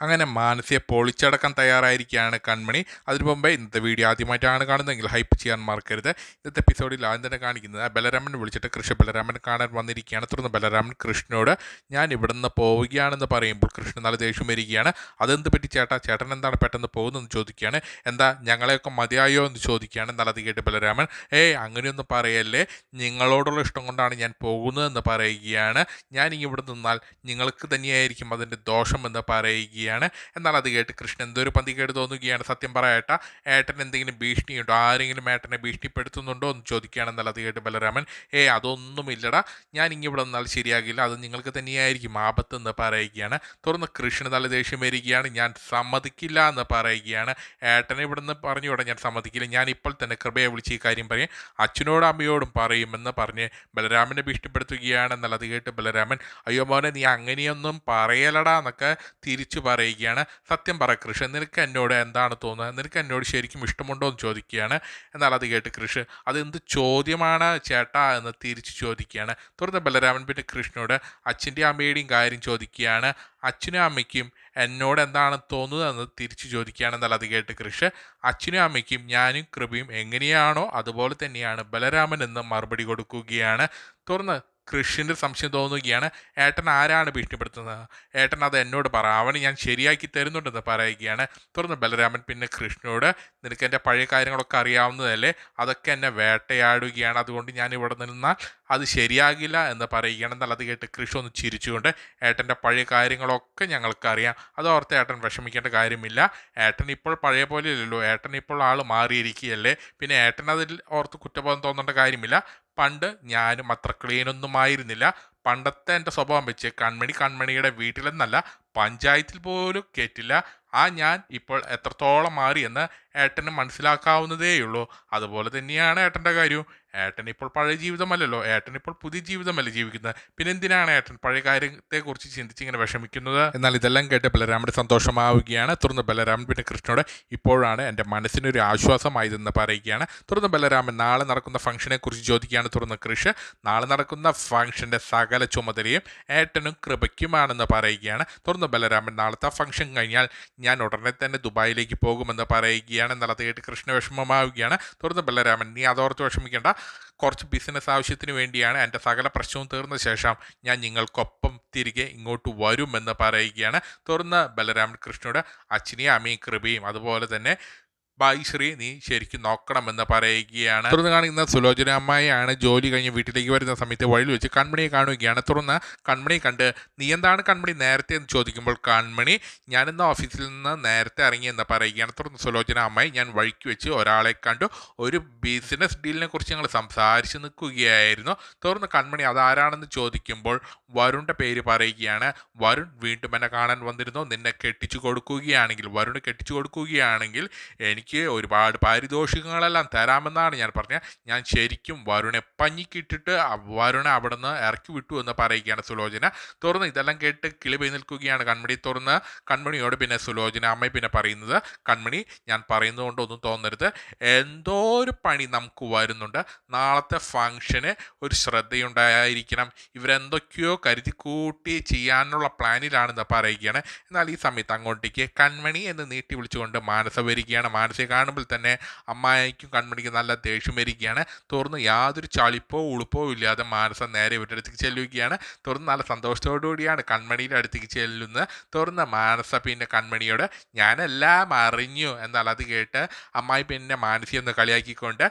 അങ്ങനെ മാനസിയെ പൊളിച്ചടക്കാൻ തയ്യാറായിരിക്കുകയാണ് കൺമണി. അതിനു മുമ്പേ ഇന്നത്തെ വീഡിയോ ആദ്യമായിട്ടാണ് കാണുന്നതെങ്കിൽ ഹൈപ്പ് ചെയ്യാൻ മറക്കരുത്. ഇന്നത്തെ എപ്പിസോഡിൽ ആദ്യം തന്നെ കാണിക്കുന്നത് ബലരാമൻ വിളിച്ചിട്ട് കൃഷ്ണ ബലരാമൻ കാണാൻ വന്നിരിക്കുകയാണ്. തുടർന്ന് ബലരാമൻ കൃഷ്ണനോട് ഞാൻ ഇവിടെ നിന്ന് പോവുകയാണെന്ന് പറയുമ്പോൾ കൃഷ്ണൻ നല്ല ദേഷ്യം വരികയാണ്. അതെന്ത് പറ്റി ചേട്ടാ? ചേട്ടൻ എന്താണ് പെട്ടെന്ന് പോകുന്നതെന്ന് ചോദിക്കുകയാണ്. എന്താ ഞങ്ങളെയൊക്കെ മതിയായോ എന്ന് ചോദിക്കുകയാണ് നല്ലത് കേട്ട് ബലരാമൻ. ഏയ് അങ്ങനെയൊന്നും പറയല്ലേ. നിങ്ങളോടുള്ള ഇഷ്ടം കൊണ്ടാണ് ഞാൻ പോകുന്നതെന്ന് പറയുകയാണ്. ഞാൻ ഇവിടെ നിന്നാൽ നിങ്ങൾക്ക് തന്നെയായിരിക്കും അതിന്റെ ദോഷമെന്ന് എന്ന് പറയുകയാണ് എന്നാൽ അത് കേട്ട് കൃഷ്ണൻ എന്തൊരു പന്തികേട് തോന്നുകയാണ്. സത്യം പറയട്ട ഏട്ടൻ എന്തെങ്കിലും ഭീഷണിയുണ്ടോ? ആരെങ്കിലും ഏട്ടനെ ഭീഷണിപ്പെടുത്തുന്നുണ്ടോ എന്ന് ചോദിക്കുകയാണ്. എന്നാൽ അത് കേട്ട് ബലരാമൻ ഏ അതൊന്നുമില്ലടാ ഞാൻ ഇനി ഇവിടെ നിന്നാൽ ശരിയാകില്ല. അത് നിങ്ങൾക്ക് തന്നെയായിരിക്കും ആപത്ത് എന്ന് പറയുകയാണ്. തുറന്ന് കൃഷ്ണൻ നല്ല ദേഷ്യം വരികയാണ്. ഞാൻ സമ്മതിക്കില്ല എന്ന് പറയുകയാണ്. ഏട്ടനെ ഇവിടെ നിന്ന് പറഞ്ഞുകൂടെ ഞാൻ സമ്മതിക്കില്ല. ഞാൻ ഇപ്പോൾ തന്നെ കൃപയെ വിളിച്ച് ഈ കാര്യം പറയും. അച്ഛനോടും അമ്മയോടും പറയുമെന്ന് പറഞ്ഞ് ബലരാമനെ ഭീഷണിപ്പെടുത്തുകയാണ്. എന്നാൽ അത് കേട്ട് ബലരാമൻ അയ്യോ മോനെ നീ അങ്ങനെയൊന്നും പറയലടാ എന്നൊക്കെ തിരിച്ചു പറയുകയാണ്. സത്യം പറ കൃഷ് നിനക്ക് എന്നോട് എന്താണ് തോന്നുന്നത്? നിനക്ക് എന്നോട് ശരിക്കും ഇഷ്ടമുണ്ടോ എന്ന് ചോദിക്കുകയാണ്. എന്നാൽ അത് കേട്ട് കൃഷ് അതെന്ത് ചോദ്യമാണ് ചേട്ടാ? എന്ന് തിരിച്ചു ചോദിക്കുകയാണ്. തുടർന്ന് ബലരാമൻ പിന്നെ കൃഷ്ണനോട് അച്ഛന്റെ അമ്മയുടെയും കാര്യം ചോദിക്കുകയാണ്. അച്ഛനും അമ്മയ്ക്കും എന്നോട് എന്താണ് തോന്നുന്നതെന്ന് തിരിച്ചു ചോദിക്കുകയാണ്. എന്നാൽ അത് കേട്ട് കൃഷ് അച്ഛനും അമ്മയ്ക്കും ഞാനും കൃപയും എങ്ങനെയാണോ അതുപോലെ തന്നെയാണ്. ബലരാമൻ എന്ന് മറുപടി കൊടുക്കുകയാണ്. തുറന്ന് കൃഷിന്റെ സംശയം തോന്നുകയാണ്. ഏട്ടൻ ആരാണ് ഭീഷണിപ്പെടുത്തുന്നത്? ഏട്ടൻ അത് എന്നോട് പറ. അവന് ഞാൻ ശരിയാക്കി തരുന്നുണ്ടെന്ന് പറയുകയാണ്. തുടർന്ന് ബലരാമൻ പിന്നെ കൃഷ്ണനോട് നിനക്ക് എന്റെ പഴയ കാര്യങ്ങളൊക്കെ അറിയാവുന്നതല്ലേ? അതൊക്കെ എന്നെ വേട്ടയാടുകയാണ്. അതുകൊണ്ട് ഞാൻ ഇവിടെ നിന്നാൽ അത് ശരിയാകില്ല എന്ന് പറയുകയാണ്. എന്നാൽ അത് കേട്ട് കൃഷി ഒന്ന് ചിരിച്ചുകൊണ്ട് ഏട്ടന്റെ പഴയ കാര്യങ്ങളൊക്കെ ഞങ്ങൾക്കറിയാം. അത് ഓർത്ത് ഏട്ടൻ വിഷമിക്കേണ്ട കാര്യമില്ല. ഏട്ടൻ ഇപ്പോൾ പഴയ പോലെയല്ലല്ലോ ഏട്ടൻ ഇപ്പോൾ ആൾ മാറിയിരിക്കുകയല്ലേ. പിന്നെ ഏട്ടൻ അതിൽ ഓർത്ത് കുറ്റബോധം തോന്നേണ്ട കാര്യമില്ല. പണ്ട് ഞാനും അത്ര ക്ലീനൊന്നും ആയിരുന്നില്ല പണ്ടത്തെ എന്റെ സ്വഭാവം വെച്ച് കൺമണി കൺമണിയുടെ വീട്ടിലെന്നല്ല പഞ്ചായത്തിൽ പോലും കേറ്റില്ല. ആ ഞാൻ ഇപ്പോൾ എത്രത്തോളം മാറിയെന്ന് ഏട്ടന് മനസ്സിലാക്കാവുന്നതേയുള്ളൂ. അതുപോലെ തന്നെയാണ് ഏട്ടന്റെ കാര്യവും ഏട്ടൻ ഇപ്പോൾ പഴയ ജീവിതമല്ലല്ലോ. ഏട്ടൻ ഇപ്പോൾ പുതിയ ജീവിതമല്ലേ ജീവിക്കുന്നത്. പിന്നെ എന്തിനാണ് ഏട്ടൻ പഴയ കാര്യത്തെക്കുറിച്ച് ചിന്തിച്ച് ഇങ്ങനെ വിഷമിക്കുന്നത്? എന്നാൽ ഇതെല്ലാം കേട്ട് ബലരാമന് സന്തോഷമാവുകയാണ്. തുടർന്ന് ബലരാമൻ പിന്നെ കൃഷ്ണനോട് ഇപ്പോഴാണ് എന്റെ മനസ്സിനൊരു ആശ്വാസമായതെന്ന് പറയുകയാണ്. തുടർന്ന് ബലരാമൻ നാളെ നടക്കുന്ന ഫംഗ്ഷനെ കുറിച്ച് ചോദിക്കുകയാണ്. തുടർന്ന് കൃഷ് നാളെ നടക്കുന്ന ഫംഗ്ഷന്റെ സകല ചുമതലയും ഏട്ടനും കൃപയ്ക്കുമാണെന്ന് പറയുകയാണ്. തുടർന്ന് ബലരാമൻ നാളത്തെ ഫംഗ്ഷൻ കഴിഞ്ഞാൽ ഞാൻ ഉടനെ തന്നെ ദുബായിലേക്ക് പോകുമെന്ന് പറയുകയാണ്. എന്നാൽ അത് കേട്ട് കൃഷ്ണ വിഷമമാവുകയാണ്. തുടർന്ന് ബലരാമൻ നീ അതോർത്ത് വിഷമിക്കേണ്ട. കുറച്ച് ബിസിനസ് ആവശ്യത്തിന് വേണ്ടിയാണ് എന്റെ സകല പ്രശ്നവും തീർന്ന ശേഷം ഞാൻ നിങ്ങൾക്കൊപ്പം തിരികെ ഇങ്ങോട്ട് വരുമെന്ന് പറയുകയാണ്. തുടർന്ന് ബലരാമൻ കൃഷ്ണയുടെ അച്ഛനെയും അമ്മയും കൃപയും അതുപോലെ തന്നെ ബായി ശ്രീ നീ ശരിക്കും നോക്കണമെന്ന് പറയുകയാണ്. തുടർന്ന് കാണുന്ന സുലോചന അമ്മയാണ് ജോലി കഴിഞ്ഞ് വീട്ടിലേക്ക് വരുന്ന സമയത്ത് വഴിയിൽ വെച്ച് കൺമണിയെ കാണുകയാണ്. തുടർന്ന് കൺമണി കണ്ട് നീ എന്താണ് കൺമണി നേരത്തെ എന്ന് ചോദിക്കുമ്പോൾ കൺമണി ഞാൻ ഞാനിന്ന് ഓഫീസിൽ നിന്ന് നേരത്തെ ഇറങ്ങി എന്ന് പറയുകയാണ്. തുടർന്ന് സുലോചന അമ്മായി ഞാൻ വഴിക്ക് വെച്ച് ഒരാളെ കണ്ടു. ഒരു ബിസിനസ് ഡീലിനെ കുറിച്ച് ഞങ്ങൾ സംസാരിച്ച് നിൽക്കുകയായിരുന്നു. തുടർന്ന് കൺമണി അതാരാണെന്ന് ചോദിക്കുമ്പോൾ വരുണിന്റെ പേര് പറയുകയാണ്. വരുൺ വീണ്ടും എന്നെ കാണാൻ വന്നിരുന്നു. നിന്നെ കെട്ടിച്ചു കൊടുക്കുകയാണെങ്കിൽ വരുണ് കെട്ടിച്ചു കൊടുക്കുകയാണെങ്കിൽ എനിക്ക് ഒരുപാട് പാരിതോഷികങ്ങളെല്ലാം തരാമെന്നാണ് ഞാൻ പറഞ്ഞത്. ഞാൻ ശരിക്കും വരുണെ പഞ്ഞിക്കിട്ടിട്ട് വരുണെ അവിടെ നിന്ന് ഇറക്കി വിട്ടു എന്ന് പറയുകയാണ് സുലോചന. തുറന്ന് ഇതെല്ലാം കേട്ട് കിളി പോയി നിൽക്കുകയാണ് കൺമണി. തുറന്ന് കൺമണിയോട് പിന്നെ സുലോചന അമ്മ പിന്നെ പറയുന്നത് കൺമണി ഞാൻ പറയുന്നത് ഒന്നും തോന്നരുത്. എന്തോ ഒരു പണി നമുക്ക് വരുന്നുണ്ട്. നാളത്തെ ഫങ്ഷന് ഒരു ശ്രദ്ധയുണ്ടായിരിക്കണം. ഇവരെന്തൊക്കെയോ കരുതി കൂട്ടി ചെയ്യാനുള്ള പ്ലാനിലാണെന്ന് പറയുകയാണ്. എന്നാൽ ഈ സമയത്ത് അങ്ങോട്ടേക്ക് കൺമണി എന്ന് നീട്ടി വിളിച്ചുകൊണ്ട് മാനസ വരികയാണ്. മാനസയെ കാണുമ്പോൾ തന്നെ അമ്മായിക്കും കൺമണിക്കും നല്ല ദേഷ്യം വരികയാണ്. തുറന്ന് യാതൊരു ചളിപ്പോ ഉളുപ്പോ ഇല്ലാതെ മാനസ നേരെ ഇവരുടെ അടുത്തേക്ക് ചെല്ലുകയാണ്. തുറന്ന് നല്ല സന്തോഷത്തോടു കൂടിയാണ് കൺമണിയുടെ അടുത്തേക്ക് ചെല്ലുന്നത്. തുറന്ന് മാനസ പിന്നെ കൺമണിയോട് ഞാനെല്ലാം അറിഞ്ഞു എന്നാൽ അത് കേട്ട് അമ്മായി പിന്നെ മാനസി എന്ന് കളിയാക്കിക്കൊണ്ട്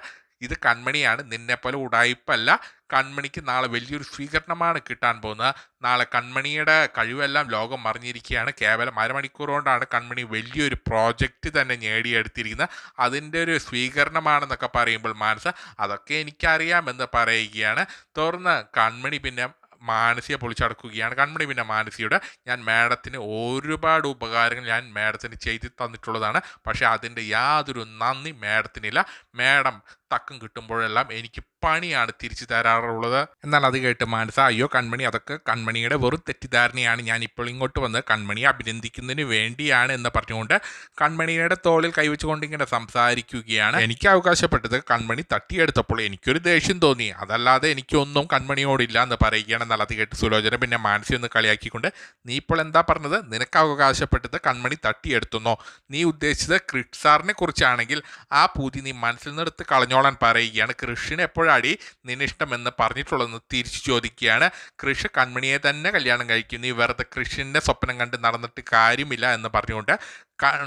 ഇത് കൺമണിയാണ് നിന്നെപ്പോലെ ഉടായിപ്പല്ല. കൺമണിക്ക് നാളെ വലിയൊരു സ്വീകരണമാണ് കിട്ടാൻ പോകുന്നത്. നാളെ കൺമണിയുടെ കഴിവെല്ലാം ലോകം മറിഞ്ഞിരിക്കുകയാണ് കേവലം അരമണിക്കൂർ കൊണ്ടാണ് കൺമണി വലിയൊരു പ്രോജക്റ്റ് തന്നെ നേടിയെടുത്തിരിക്കുന്നത്. അതിന്റെ ഒരു സ്വീകരണമാണെന്നൊക്കെ പറയുമ്പോൾ മാനസ അതൊക്കെ എനിക്കറിയാമെന്ന് പറയുകയാണ്. തുടർന്ന് കൺമണി പിന്നെ മാനസിയെ പൊളിച്ചടക്കുകയാണ്. കൺമണി പിന്നെ മാനസിയുടെ ഞാൻ മാഡത്തിന് ഒരുപാട് ഉപകാരങ്ങൾ ഞാൻ മാഡത്തിന് ചെയ്തു തന്നിട്ടുള്ളതാണ്. പക്ഷേ അതിന്റെ യാതൊരു നന്ദി മാഡത്തിനില്ല. മാഡം തക്കം കിട്ടുമ്പോഴെല്ലാം എനിക്ക് പണിയാണ് തിരിച്ചു തരാറുള്ളത്. എന്നാൽ അത് കേട്ട് മാനസ അയ്യോ കൺമണി അതൊക്കെ കൺമണിയുടെ വെറും തെറ്റിദ്ധാരണയാണ്. ഞാൻ ഇപ്പോൾ ഇങ്ങോട്ട് വന്ന് കൺമണിയെ അഭിനന്ദിക്കുന്നതിന് വേണ്ടിയാണ് എന്ന് പറഞ്ഞുകൊണ്ട് കൺമണിയുടെ തോളിൽ കൈവച്ചുകൊണ്ട് ഇങ്ങനെ സംസാരിക്കുകയാണ്. എനിക്ക് അവകാശപ്പെട്ടത് കൺമണി തട്ടിയെടുത്തപ്പോൾ എനിക്കൊരു ദേഷ്യം തോന്നി. അതല്ലാതെ എനിക്കൊന്നും കൺമണിയോടില്ല എന്ന് പറയുകയാണ്. എന്നാൽ അത് കേട്ട് സുലോചന പിന്നെ മാനസി ഒന്ന് കളിയാക്കിക്കൊണ്ട് നീ ഇപ്പോൾ എന്താ പറഞ്ഞത്? നിനക്ക് അവകാശപ്പെട്ടത് കൺമണി തട്ടിയെടുത്തുന്നോ? നീ ഉദ്ദേശിച്ചത് സാറിനെ കുറിച്ചാണെങ്കിൽ ആ പൂതി നീ മനസ്സിൽ നിന്നെടുത്ത് കളഞ്ഞോളാൻ പറയുകയാണ് കൃഷിന് എപ്പോഴാടി നിന്നെ ഇഷ്ടമെന്ന് പറഞ്ഞിട്ടുള്ളതെന്ന് തിരിച്ചു ചോദിക്കുകയാണ്. കൃഷി കൺമണിയെ തന്നെ കല്യാണം കഴിക്കുന്നു. നീ വെറുതെ കൃഷിന്റെ സ്വപ്നം കണ്ട് നടന്നിട്ട് കാര്യമില്ല എന്ന് പറഞ്ഞുകൊണ്ട്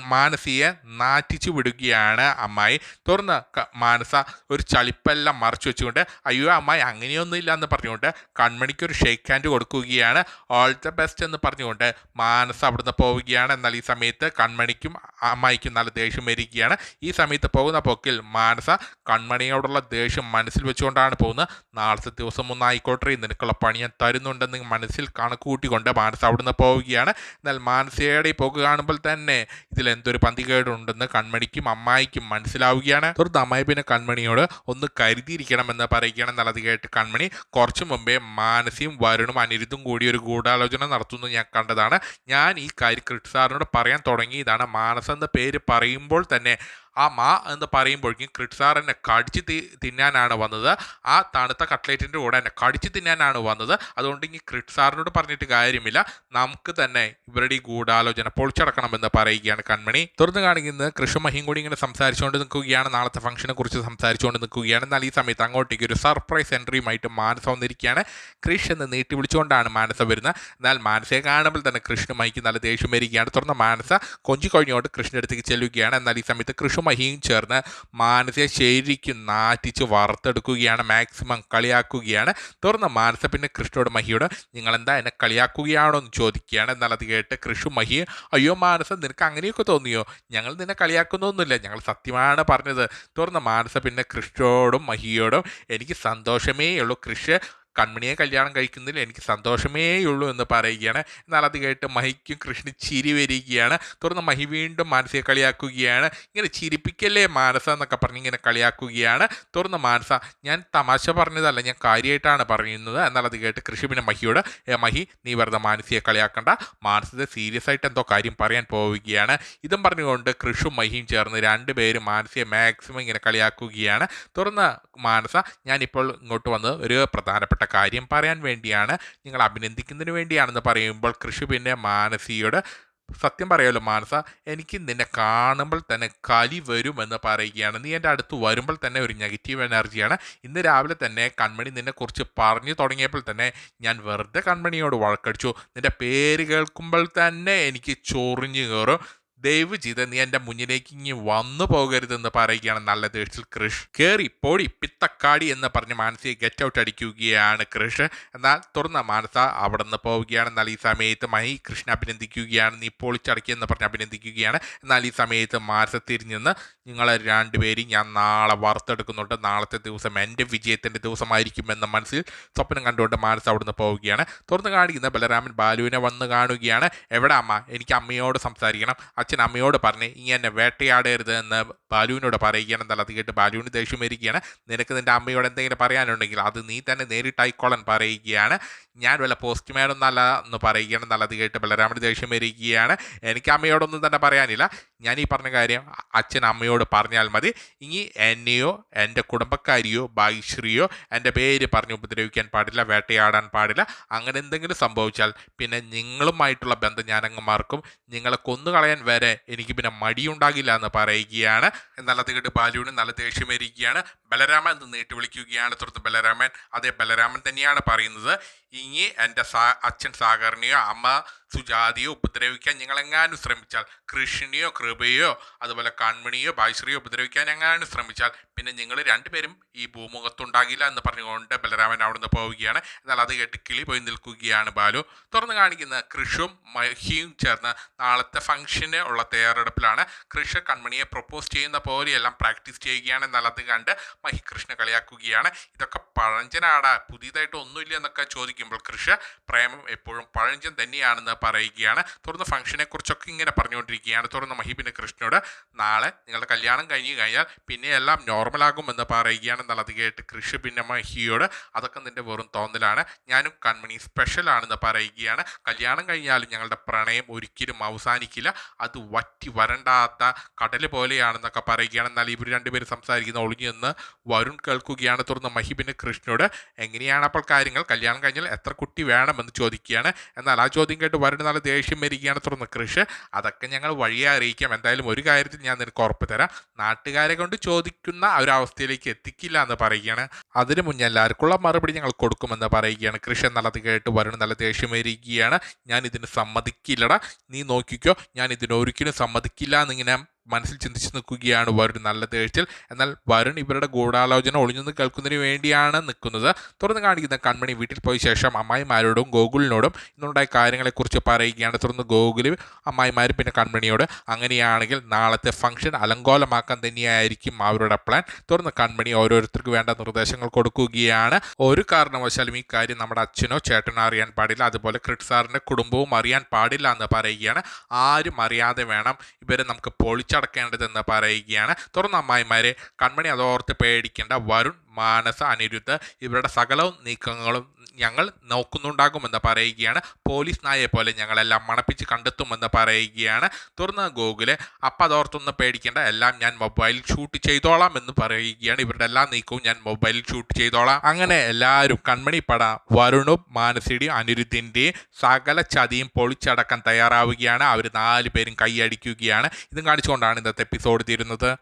മാനസിയെ നാറ്റിച്ചു വിടുകയാണ് അമ്മായി. തുറന്ന് മാനസ ഒരു ചളിപ്പെല്ലാം മറച്ചു വെച്ചുകൊണ്ട് അയ്യോ അമ്മായി അങ്ങനെയൊന്നും ഇല്ല എന്ന് പറഞ്ഞുകൊണ്ട് കൺമണിക്ക് ഒരു ഷേക്ക് ഹാൻഡ് കൊടുക്കുകയാണ്. ഓൾ ദ ബെസ്റ്റ് എന്ന് പറഞ്ഞുകൊണ്ട് മാനസ അവിടുന്ന് പോവുകയാണ്. എന്നാൽ ഈ സമയത്ത് കൺമണിക്കും അമ്മായിക്കും നല്ല ദേഷ്യം വരികയാണ്. ഈ സമയത്ത് പോകുന്ന പോക്കിൽ മാനസ കൺമണിയോടുള്ള ദേഷ്യം മനസ്സിൽ വെച്ചുകൊണ്ടാണ് പോകുന്നത്. നാളത്തെ ദിവസം ഒന്ന് ആയിക്കോട്ടെ നിനക്കുള്ള പണി ഞാൻ തരുന്നുണ്ടെന്ന് മനസ്സിൽ കണക്ക് കൂട്ടിക്കൊണ്ട് മാനസ അവിടുന്ന് പോവുകയാണ്. എന്നാൽ മാനസയുടെ പോക്ക് കാണുമ്പോൾ തന്നെ ഇതിൽ എന്തൊരു പന്തികേടുണ്ടെന്ന് കൺമണിക്കും അമ്മായിക്കും മനസ്സിലാവുകയാണ്. തുടർന്ന് അമ്മായി പിന്നെ കൺമണിയോട് ഒന്ന് കരുതിയിരിക്കണമെന്ന് പറയുകയാണ് എന്നുള്ളത് കേട്ട് കൺമണി കുറച്ചു മുമ്പേ മാനസിയും വരുണും അനിരുദ്ധും കൂടി ഒരു ഗൂഢാലോചന നടത്തുന്നത് ഞാൻ കണ്ടതാണ്. ഞാൻ ഈ കാര്യം ക്രിട്ട് സാറിനോട് പറയാൻ തുടങ്ങിയതാണ്. മാനസ എന്ന പേര് പറയുമ്പോൾ തന്നെ ആ മാ എന്ന് പറയുമ്പോഴേക്കും ക്രിട്സാർ എന്നെ കടിച്ച് തി തിന്നാനാണ് വന്നത്. ആ തണുത്ത കട്ട്ലേറ്റിന്റെ കൂടെ എന്നെ കടിച്ച് തിന്നാനാണ് വന്നത്. അതുകൊണ്ട് ഇനി ക്രിട്സാറിനോട് പറഞ്ഞിട്ട് കാര്യമില്ല. നമുക്ക് തന്നെ ഇവരുടെ ഈ ഗൂഢാലോചന പൊളിച്ചടക്കണമെന്ന് പറയുകയാണ് കൺമണി. തുറന്നു കാണിക്കുന്നത് കൃഷ്ണമഹിയും കൂടി ഇങ്ങനെ സംസാരിച്ചുകൊണ്ട് നിൽക്കുകയാണ്. നാളത്തെ ഫംഗ്ഷനെ കുറിച്ച് സംസാരിച്ചുകൊണ്ട് നിൽക്കുകയാണ്. എന്നാൽ ഈ സമയത്ത് അങ്ങോട്ടേക്ക് ഒരു സർപ്രൈസ് എൻട്രിയുമായിട്ട് മാനസ വന്നിരിക്കുകയാണ്. കൃഷ് എന്ന് നീട്ടി വിളിച്ചുകൊണ്ടാണ് മാനസ വരുന്നത്. എന്നാൽ മാനസയെ കാണുമ്പോൾ തന്നെ കൃഷ്ണമഹിക്ക് നല്ല ദേഷ്യം വരികയാണ്. തുറന്ന മാനസ കൊഞ്ചി കഴിഞ്ഞുകൊണ്ട് കൃഷ്ണന്റെ അടുത്തേക്ക് ചെല്ലുകയാണ്. എന്നാൽ ഈ സമയത്ത് കൃഷ്ണമഹിയും ചേർന്ന് മാനസയെ ശരിക്കും നാറ്റിച്ച് വറുത്തെടുക്കുകയാണ് മാക്സിമം കളിയാക്കുകയാണ്. തുടർന്ന് മാനസ പിന്നെ കൃഷ്ണയോട് മഹിയോട് നിങ്ങൾ എന്താ എന്നെ കളിയാക്കുകയാണോ എന്ന് ചോദിക്കുകയാണ്. എന്നാൽ അത് കേട്ട് കൃഷു മഹി അയ്യോ മാനസ നിനക്ക് അങ്ങനെയൊക്കെ തോന്നിയോ? ഞങ്ങൾ നിന്നെ കളിയാക്കുന്നൊന്നുമില്ല ഞങ്ങൾ സത്യമാണ് പറഞ്ഞത്. തുടർന്ന് മാനസ പിന്നെ കൃഷ്ണയോടും മഹിയോടും എനിക്ക് സന്തോഷമേ ഉള്ളൂ കൃഷ് കൺമണിയെ കല്യാണം കഴിക്കുന്നതിൽ എനിക്ക് സന്തോഷമേ ഉള്ളൂ എന്ന് പറയുകയാണ്. എന്നാൽ അത് കേട്ട് മഹിക്കും കൃഷ്ണൻ ചിരി വരികയാണ്. തുടർന്ന് മഹി വീണ്ടും മാനസയെ കളിയാക്കുകയാണ്. ഇങ്ങനെ ചിരിപ്പിക്കല്ലേ മാനസ എന്നൊക്കെ പറഞ്ഞ് ഇങ്ങനെ കളിയാക്കുകയാണ്. തുറന്ന് മാനസ ഞാൻ തമാശ പറഞ്ഞതല്ല ഞാൻ കാര്യമായിട്ടാണ് പറയുന്നത്. എന്നാൽ അത് കേട്ട് കൃഷി പിന്നെ മഹിയോട് "ഏ, മഹി നീ വെറുതെ മാനസിയെ കളിയാക്കണ്ട. മാനസത്തെ സീരിയസ് ആയിട്ട് എന്തോ കാര്യം പറയാൻ പോവുകയാണ്. ഇതും പറഞ്ഞുകൊണ്ട് കൃഷും മഹിയും ചേർന്ന് രണ്ടുപേരും മാനസിയെ മാക്സിമം ഇങ്ങനെ കളിയാക്കുകയാണ്. തുറന്ന് മാനസ ഞാനിപ്പോൾ ഇങ്ങോട്ട് വന്നത് ഒരു പ്രധാനപ്പെട്ട കാര്യം പറയാൻ വേണ്ടിയാണ് നിങ്ങൾ അഭിനന്ദിക്കുന്നതിന് വേണ്ടിയാണെന്ന് പറയുമ്പോൾ കൃഷി പിന്നെ മാനസിയോട് സത്യം പറയാലോ മാനസ എനിക്ക് നിന്നെ കാണുമ്പോൾ തന്നെ കലി വരുമെന്ന് പറയുകയാണ്. നീ എന്റെ അടുത്ത് വരുമ്പോൾ തന്നെ ഒരു നെഗറ്റീവ് എനർജിയാണ്. ഇന്ന് രാവിലെ തന്നെ കൺമണി നിന്നെ നിന്നെക്കുറിച്ച് പറഞ്ഞു തുടങ്ങിയപ്പോൾ തന്നെ ഞാൻ വെറുതെ കൺമണിയോട് വഴക്കടിച്ചു. നിന്റെ പേര് കേൾക്കുമ്പോൾ തന്നെ എനിക്ക് ചൊറിഞ്ഞു കയറും. ദയവ് ചെയ്ത് നീ എന്റെ മുന്നിലേക്ക് ഇങ്ങി വന്നു പോകരുതെന്ന് പറയുകയാണ് നല്ല ദേഷ്യത്തിൽ കൃഷ്. കയറി പൊടി പിത്തക്കാടി എന്ന് പറഞ്ഞ് മാനസിയെ ഗെറ്റ് ഔട്ട് അടിക്കുകയാണ് കൃഷ്. എന്നാൽ തുറന്ന മാനസ അവിടെ നിന്ന് പോവുകയാണ്. എന്നാൽ ഈ സമയത്ത് മഹി കൃഷ്ണ അഭിനന്ദിക്കുകയാണ്. നീ പൊളിച്ചടക്കിയെന്ന് പറഞ്ഞ് അഭിനന്ദിക്കുകയാണ്. എന്നാൽ ഈ സമയത്ത് മാനസ തിരിഞ്ഞെന്ന് നിങ്ങളെ രണ്ടുപേരും ഞാൻ നാളെ വറുത്തെടുക്കുന്നുണ്ട്. നാളത്തെ ദിവസം എന്റെ വിജയത്തിന്റെ ദിവസമായിരിക്കുമെന്ന മനസ്സിൽ സ്വപ്നം കണ്ടുകൊണ്ട് മാനസ അവിടെ നിന്ന് പോവുകയാണ്. തുറന്ന് കാണിക്കുന്ന ബലരാമൻ ബാലുവിനെ വന്ന് കാണുകയാണ്. എവിടെ അമ്മ? എനിക്ക് അമ്മയോട് സംസാരിക്കണം. അച്ഛൻ അമ്മയോട് പറഞ്ഞ് ഇങ്ങനെ വേട്ടയാടരുത് എന്ന് ബാലുവിനോട് പറയുകയാണ്. അത് കേട്ട് ബാലുവിന് ദേഷ്യം വരികയാണ്. നിനക്ക് നിന്റെ അമ്മയോട് എന്തെങ്കിലും പറയാനുണ്ടെങ്കിൽ അത് നീ തന്നെ നേരിട്ടായിക്കോളൻ പറയുകയാണ്. ഞാൻ വല്ല പോസ്റ്റ്മാനൊന്നല്ല എന്ന് പറയുകയാണ്. എന്നുള്ളത് കേട്ട് ബലരാമന് ദേഷ്യം വരികയാണ്. എനിക്ക് അമ്മയോടൊന്നും തന്നെ പറയാനില്ല. ഞാൻ ഈ പറഞ്ഞ കാര്യം അച്ഛൻ അമ്മയോട് പറഞ്ഞാൽ മതി. ഇനി എന്നെയോ എന്റെ കുടുംബക്കാരിയോ ഭാഗ്യശ്രീയോ എന്റെ പേര് പറഞ്ഞ് ഉപദ്രവിക്കാൻ പാടില്ല വേട്ടയാടാൻ പാടില്ല. അങ്ങനെ എന്തെങ്കിലും സംഭവിച്ചാൽ പിന്നെ നിങ്ങളുമായിട്ടുള്ള ബന്ധം ഞാനങ്ങ് മാർക്കും നിങ്ങളെ കൊന്നുകളയാൻ വരെ എനിക്ക് പിന്നെ മടിയുണ്ടാകില്ല എന്ന് പറയുകയാണ്. എന്നാൽ അത് കേട്ട് ബാലുവിന് നല്ല ദേഷ്യം വരികയാണ്. ബലരാമൻ എന്ന് നീട്ടി വിളിക്കുകയാണ്. തുടർന്ന് ബലരാമൻ അതേ ബലരാമൻ തന്നെയാണ് പറയുന്നത്. ഇനി എന്റെ സാ അച്ഛൻ സാഗറിനെയോ അമ്മ സുജാതിയോ ഉപദ്രവിക്കാൻ ഞങ്ങളെങ്ങാനും ശ്രമിച്ചാൽ കൃഷ്ണിയോ കൃപയോ അതുപോലെ കൺമണിയോ ഭാശ്രിയോ ഉപദ്രവിക്കാൻ എങ്ങാനും ശ്രമിച്ചാൽ പിന്നെ നിങ്ങൾ രണ്ടുപേരും ഈ ഭൂമുഖത്തുണ്ടാകില്ല എന്ന് പറഞ്ഞുകൊണ്ട് ബലരാമൻ അവിടുന്ന് പോവുകയാണ്. എന്നാൽ അത് കേട്ട് കിളി പോയി നിൽക്കുകയാണ് ബാലു. തുറന്ന് കാണിക്കുന്ന കൃഷും മഹിയും ചേർന്ന് നാളത്തെ ഫംഗ്ഷന് ഉള്ള തയ്യാറെടുപ്പിലാണ്. കൃഷ കൺമണിയെ പ്രപ്പോസ് ചെയ്യുന്ന പോലെയെല്ലാം പ്രാക്ടീസ് ചെയ്യുകയാണ്. എന്നാൽ അത് കണ്ട് മഹി കൃഷ്ണ കളിയാക്കുകയാണ്. ഇതൊക്കെ പഴഞ്ചനാടാ പുതിയതായിട്ട് ഒന്നുമില്ല എന്നൊക്കെ ചോദിക്കുമ്പോൾ കൃഷ പ്രേമം എപ്പോഴും പഴഞ്ചൻ തന്നെയാണെന്ന് പറയുകയാണ്. തുറന്ന് ഫംഗ്ഷനെ കുറിച്ചൊക്കെ ഇങ്ങനെ പറഞ്ഞുകൊണ്ടിരിക്കുകയാണ്. തുറന്ന് മഹീബിന് കൃഷ്ണനോട് നാളെ നിങ്ങളുടെ കല്യാണം കഴിഞ്ഞ് കഴിഞ്ഞാൽ പിന്നെ എല്ലാം നോർമലാകുമെന്ന് പറയുകയാണ് എന്നാൽ അത് കേട്ട് കൃഷി പിന്നെ മഹിയോട് അതൊക്കെ നിന്റെ വെറും തോന്നലാണ്. ഞാനും കൺമണി സ്പെഷ്യൽ ആണെന്ന് പറയുകയാണ്. കല്യാണം കഴിഞ്ഞാലും ഞങ്ങളുടെ പ്രണയം ഒരിക്കലും അവസാനിക്കില്ല. അത് വറ്റി വരണ്ടാത്ത കടൽ പോലെയാണെന്നൊക്കെ പറയുകയാണ്. എന്നാൽ ഇവർ രണ്ടുപേരും സംസാരിക്കുന്ന ഒളിഞ്ഞു നിന്ന് വരുൺ കേൾക്കുകയാണ്. തുടർന്ന് മഹിബിന് കൃഷ്ണനോട് എങ്ങനെയാണ് അപ്പോൾ കാര്യങ്ങൾ? കല്യാണം കഴിഞ്ഞാൽ എത്ര കുട്ടി വേണമെന്ന് ചോദിക്കുകയാണ്. എന്നാൽ ആ ചോദ്യം കേട്ട് വരുന്ന നാളെ ദേഷ്യം വരികയാണ് തുടർന്ന് കൃഷ്. അതൊക്കെ ഞങ്ങൾ വഴിയെ അറിയിക്കാം. എന്തായാലും ഒരു കാര്യത്തിൽ ഞാൻ നിനക്ക് ഉറപ്പ് തരാം. നാട്ടുകാരെ കൊണ്ട് ചോദിക്കുന്ന ഒരു അവസ്ഥയിലേക്ക് എത്തിക്കില്ല എന്ന് പറയുകയാണ്. അതിന് മുന്നേ എല്ലാവർക്കുള്ള മറുപടി ഞങ്ങൾ കൊടുക്കുമെന്ന് പറയുകയാണ്. കൃഷി നല്ലത് കേട്ട് വരുൺ നല്ല ദേഷ്യം വരികയാണ്. ഞാൻ ഇതിന് സമ്മതിക്കില്ലടാ. നീ നോക്കിക്കോ. ഞാൻ ഇതിന് ഒരിക്കലും സമ്മതിക്കില്ല എന്നിങ്ങനെ മനസ്സിൽ ചിന്തിച്ച് നിൽക്കുകയാണ് വരുൺ നല്ല ദേഷ്യത്തിൽ. എന്നാൽ വരുൺ ഇവരുടെ ഗൂഢാലോചന ഒളിഞ്ഞു കേൾക്കുന്നതിന് വേണ്ടിയാണ് നിൽക്കുന്നത്. തുറന്ന് കാണിക്കുന്ന കൺമണി വീട്ടിൽ പോയ ശേഷം അമ്മായിമാരോടും ഗോകുലിനോടും ഇന്നുണ്ടായ കാര്യങ്ങളെക്കുറിച്ച് പറയുകയാണ്. തുറന്ന് ഗോകുലി അമ്മായിമാരും പിന്നെ കൺമണിയോട് അങ്ങനെയാണെങ്കിൽ നാളത്തെ ഫംഗ്ഷൻ അലങ്കോലമാക്കാൻ തന്നെയായിരിക്കും അവരുടെ പ്ലാൻ തുറന്ന് കൺമണി ഓരോരുത്തർക്ക് വേണ്ട നിർദ്ദേശങ്ങൾ കൊടുക്കുകയാണ്. ഒരു കാരണവശാലും ഈ കാര്യം നമ്മുടെ അച്ഛനോ ചേട്ടനോ അറിയാൻ പാടില്ല. അതുപോലെ ക്രിട്ട് സാറിന്റെ കുടുംബവും അറിയാൻ പാടില്ല എന്ന് പറയുകയാണ്. ആരും അറിയാതെ വേണം ഇവരെ നമുക്ക് പൊളിച്ചടക്കേണ്ടതെന്ന് പറയുകയാണ്. തുറന്ന അമ്മായിമാരെ കൺമണി അതോർത്ത് പേടിക്കേണ്ട വരുൺ മാനസ അനിരുദ്ധ ഇവരുടെ സകലവും നീക്കങ്ങളും ഞങ്ങൾ നോക്കുന്നുണ്ടാകുമെന്ന് പറയുകയാണ്. പോലീസ് നായെ പോലെ ഞങ്ങളെല്ലാം മണപ്പിച്ച് കണ്ടെത്തുമെന്ന് പറയുകയാണ്. തുറന്ന ഗോകുൽ അപ്പം അതോർത്തൊന്ന് പേടിക്കേണ്ട എല്ലാം ഞാൻ മൊബൈലിൽ ഷൂട്ട് ചെയ്തോളാം എന്ന് പറയുകയാണ്. ഇവരുടെ എല്ലാ നീക്കവും ഞാൻ മൊബൈലിൽ ഷൂട്ട് ചെയ്തോളാം. അങ്ങനെ എല്ലാവരും കൺമണി പട വരുണും മാനസിയുടെയും അനിരുദ്ധിന്റെയും സകല ചതിയും പൊളിച്ചടക്കാൻ തയ്യാറാവുകയാണ്. അവർ നാല് പേരും കൈയടിക്കുകയാണ്. ഇതും കാണിച്ചുകൊണ്ടാണ് ഇന്നത്തെ എപ്പിസോഡ് തീരുന്നത്.